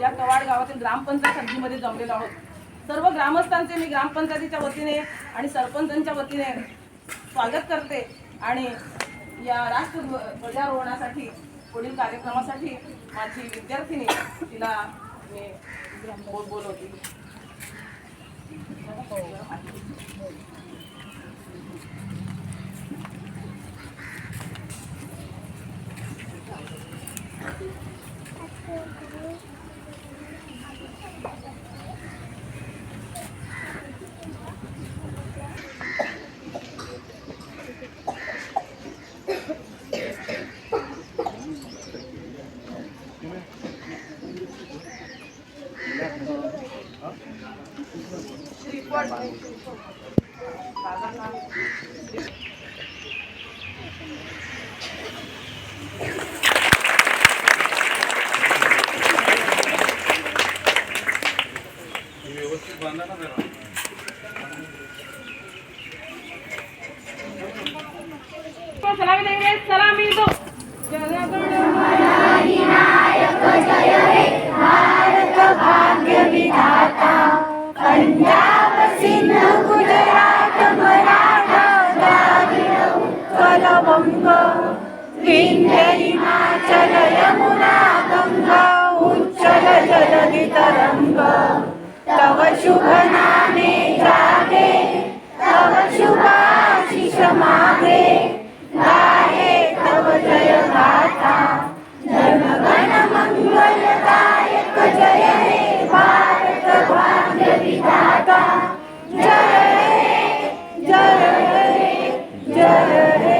या कवाड गावातील ग्रामपंचायत हद्दीमध्ये जमलेलो आहोत. सर्व ग्रामस्थांचे मी ग्रामपंचायतीच्या वतीने आणि सरपंचांच्या वतीने स्वागत करते आणि या राष्ट्र ध्वजारोहणासाठी पुढील कार्यक्रमासाठी माझी विद्यार्थिनी तिला मी बोल बोलवते. श्रीफळ व्यवस्थित जय ना जरा जय देंगे सलामी दो विंध्य हिमाचल यमुना गंगा उच्चल जलधि तरंग तव शुभ नामे जागे तव शुभाशिष मागे। गाये तव जय गाथा जनगण मंगलदायक जय हे भारत भाग्य विधाता। जय हे जय हे जय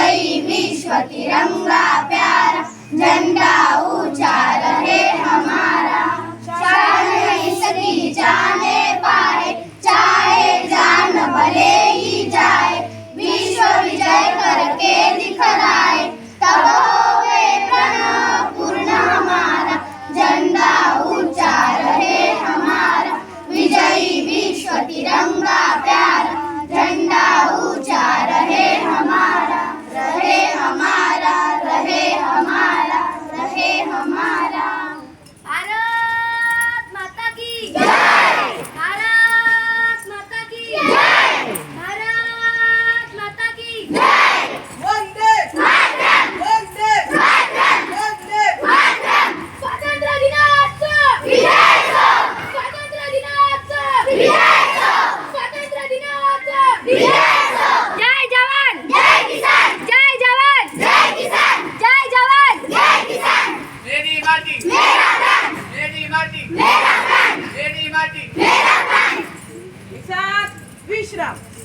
जय विश्व तिरंगा प्यारा झंडा Michram.